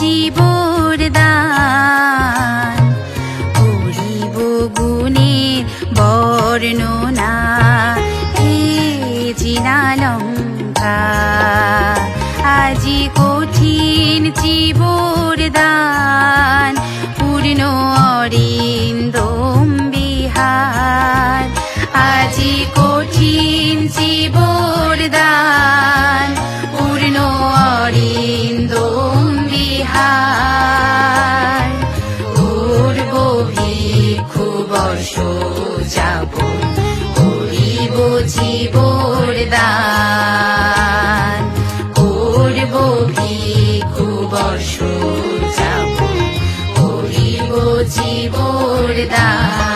জীবর দান। করিব গুণের বর্ণনা, হে জিনালঙ্কা। আজি কঠিন জীবর দান, পূর্ণ অরিন্দম বিহার। আজি কঠিন জীবর যাব করিব জীবর দান। করব ভিক্ষু বর্ষ যাব করিব জীবর দান।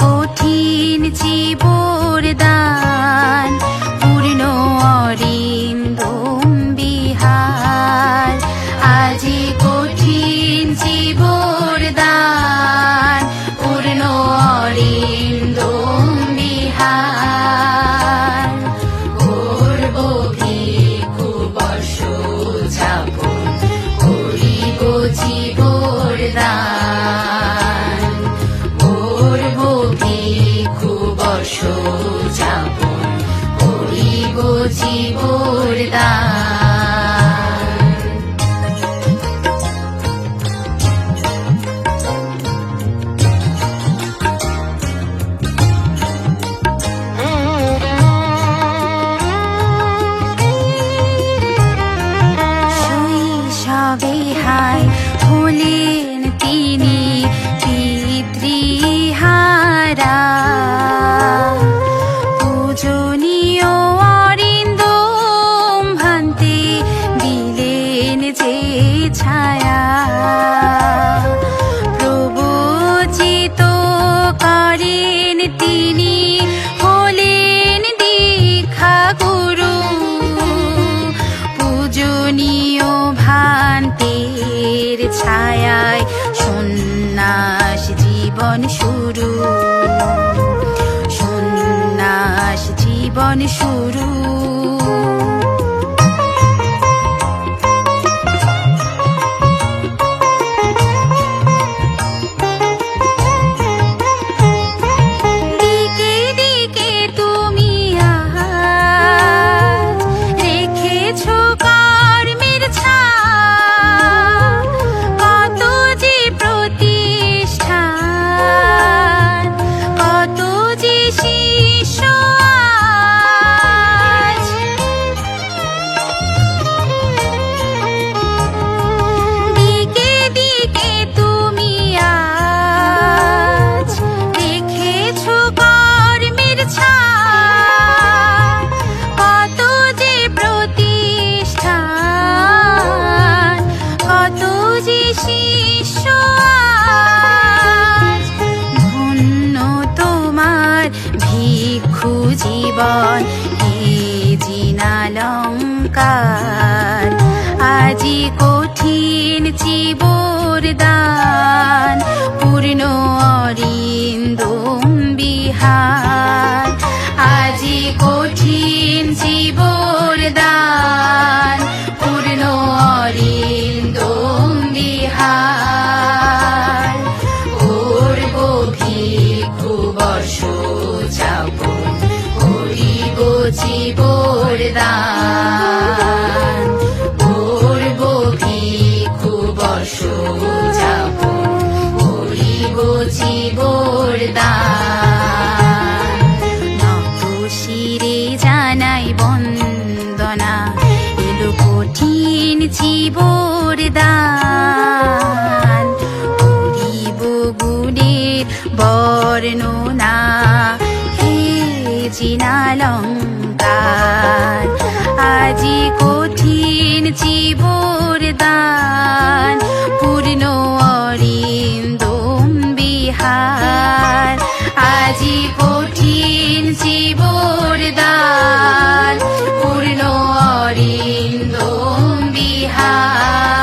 কঠিন জীবর দান। জীবন শুরু তোমার ভিক্ষু জীবন হে জিনালঙ্কার। আজি কঠিন জীবর দান। বন্দনা, এলো কঠিন জীবর দান। করিব গুণের বর্ণনা, হে জিনালঙ্কার। আজি কঠিন জীবর দান, পূর্ণ অরিন্দম বিহার। আজি কঠিন জীবর দান পূর্ণ অরিন্দম বিহার।